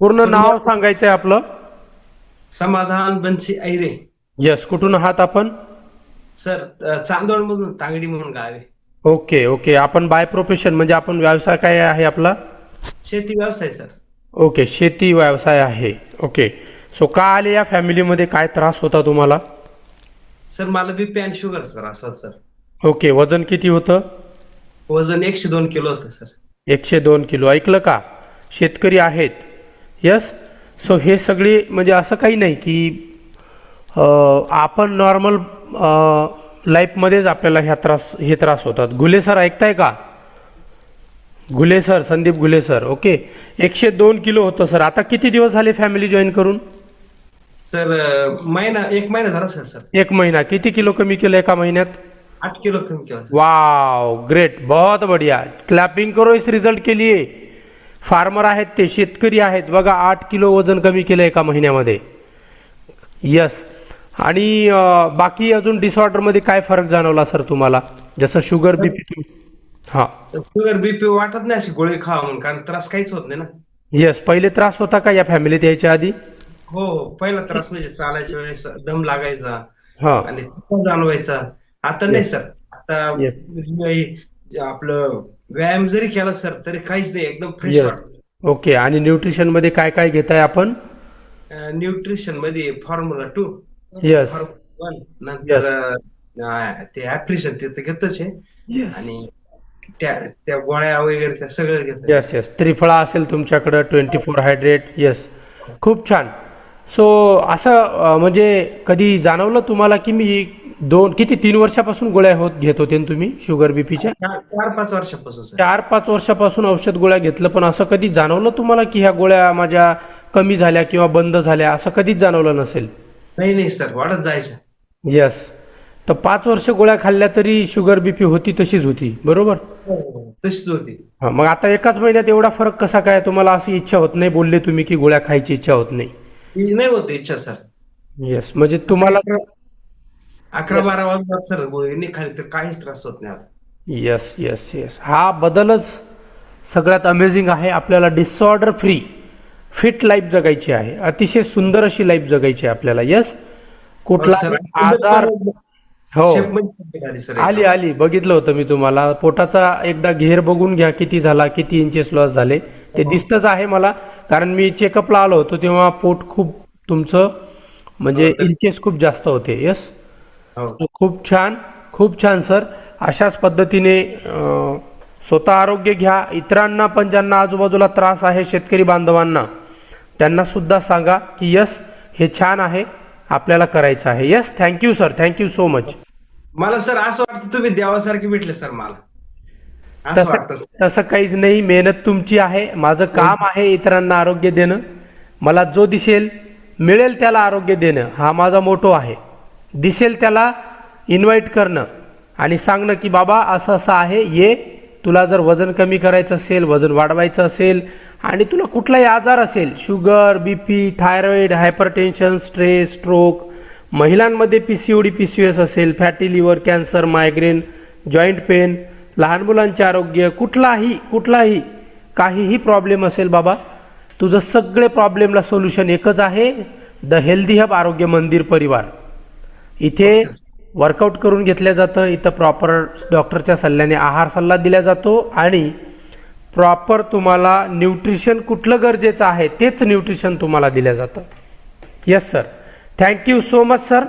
पूर्ण नाव सांगायचं आहे आपलं? समाधान बनसी ऐरे. यस कुठून आहात आपण? सर चांदोड मधून तांगडी म्हणून गाव आहे. Okay okay. आपण बाय प्रोफेशन म्हणजे आपण व्यवसाय काय आहे आपला? शेती व्यवसाय सर. ओके शेती व्यवसाय आहे. ओके. सो का आले या फॅमिलीमध्ये काय त्रास होता तुम्हाला? सर मला बीपी आणि शुगर सर असं सर. ओके वजन किती होतं? वजन एकशे दोन किलो होतं सर. एकशे दोन किलो. ऐकलं का? शेतकरी आहेत. यस सो हे सगळे म्हणजे असं काही नाही की आपण नॉर्मल लाईफमध्येच आपल्याला ह्या त्रास हे त्रास होतात. गुले सर ऐकताय का? गुले सर संदीप गुले सर ओके एकशे दोन किलो होतं सर. आता किती दिवस झाले फॅमिली जॉईन करून? सर महिना एक महिना झाला सर सर. एक महिना. किती किलो कमी केलं एका महिन्यात? आठ किलो कमी केला वाव ग्रेट बहुत बढ़िया. क्लॅपिंग करो इस रिझल्ट के लिए. फार्मर आहेत ते शेतकरी आहेत. बघा आठ किलो वजन कमी केलं एका महिन्यामध्ये. यस आणि बाकी अजून डिसऑर्डरमध्ये काय फरक जाणवला सर तुम्हाला? जसं शुगर बीपी हां. शुगर बीपी वाटत नाही अशी गोळी खावा म्हणून कारण त्रास काहीच होत नाही ना. येस पहिले त्रास होता का या फॅमिलीत यायच्या आधी? हो हो. पहिला त्रास म्हणजे चालायच्या वेळेस दम लागायचा हां. आणि जाणवायचा. आता नाही सर आता आपलं व्यायाम जरी केला सर तरी काहीच नाही एकदम फ्रेश Yes. वाटत. ओके आणि न्यूट्रिशनमध्ये काय काय घेताय आपण? न्यूट्रिशनमध्ये फॉर्म्युला टू येस वन नंतर अं, ते ऍप्रिशन ते तर घेतोच आहे. आणि त्या त्या गोळ्या वगैरे त्या सगळं घेतो येस येस त्रिफळा असेल तुमच्याकडं ट्वेंटी फोर हायड्रेट येस खूप छान. सो असं अं, म्हणजे कधी जाणवलं तुम्हाला की मी दोन किती तीन वर्षापासून गोळ्या होत घेत होते ना तुम्ही शुगर बीपीच्या चार पाच वर्षापासून चार पाच वर्षापासून औषध गोळ्या घेतलं पण असं कधी जाणवलं तुम्हाला की ह्या गोळ्या माझ्या कमी झाल्या किंवा बंद झाल्या असं कधीच जाणवलं नसेल? नाही नाही सर वाढत जायच्या येस तर पाच वर्ष गोळ्या खाल्ल्या तरी शुगर बीपी होती तशीच होती बरोबर? तशीच होती. हा मग आता एकाच महिन्यात एवढा फरक कसा काय? तुम्हाला अशी इच्छा होत नाही बोलले तुम्ही की गोळ्या खायची इच्छा होत नाही. ती नाही होत इच्छा सर. येस म्हणजे तुम्हाला अकरा बारा वाजतात सर गोळी नाही खाली तर काहीच त्रास होत नाही आता. येस येस येस हा बदलच सगळ्यात अमेझिंग आहे. आपल्याला डिसऑर्डर फ्री फिट लाईफ जगायची आहे. अतिशय सुंदर अशी लाईफ जगायची आहे आपल्याला. येस कुठला आजार हो. आली आली बघितलं होतं मी तुम्हाला. पोटाचा एकदा घेर बघून घ्या किती झाला किती इंचेस लॉस झाले. ते दिसतच आहे मला. कारण मी चेकअपला आलो होतो तेव्हा पोट खूप तुमचं म्हणजे इंचेस खूप जास्त होते. येस हो खूप छान खूप छान सर. अशाच पद्धतीने स्वतः आरोग्य घ्या. इतरांना पण ज्यांना आजूबाजूला त्रास आहे शेतकरी बांधवांना त्यांना सुद्धा सांगा की यस हे छान आहे. आपल्याला करायचं आहे. Yes thank you sir thank you so much मला सर असं वाटतं तुम्ही देवासारखे भेटले सर मला. असं वाटतं. तसं काहीच नाही. मेहनत तुमची आहे. माझं काम आहे इतरांना आरोग्य देणं. मला जो दिसेल मिळेल त्याला आरोग्य देणं. हा माझा मोठो आहे. दिसेल त्याला इन्व्हाइट करणं. आणि सांगणं की बाबा असं असं आहे. ये. तुला जर वजन कमी करायचं असेल वजन वाढवायचं असेल आणि तुला कुठलाही आजार असेल sugar B P thyroid hypertension stress stroke महिलांमध्ये P C O D P C S असेल fatty liver cancer migraine joint pain लहान मुलांचे आरोग्य कुठलाही कुठलाही काहीही प्रॉब्लेम असेल बाबा तुझं सगळे प्रॉब्लेमला सोल्युशन एकच आहे. द हेल्दी हब आरोग्य मंदिर परिवार. इथे वर्कआउट करून घेतलं जातं. इथं प्रॉपर डॉक्टरच्या सल्ल्याने आहार सल्ला दिला जातो आणि प्रॉपर तुम्हाला न्यूट्रिशन कुठलं गरजेचं आहे तेच न्यूट्रिशन तुम्हाला दिलं जातं. Yes sir thank you so much sir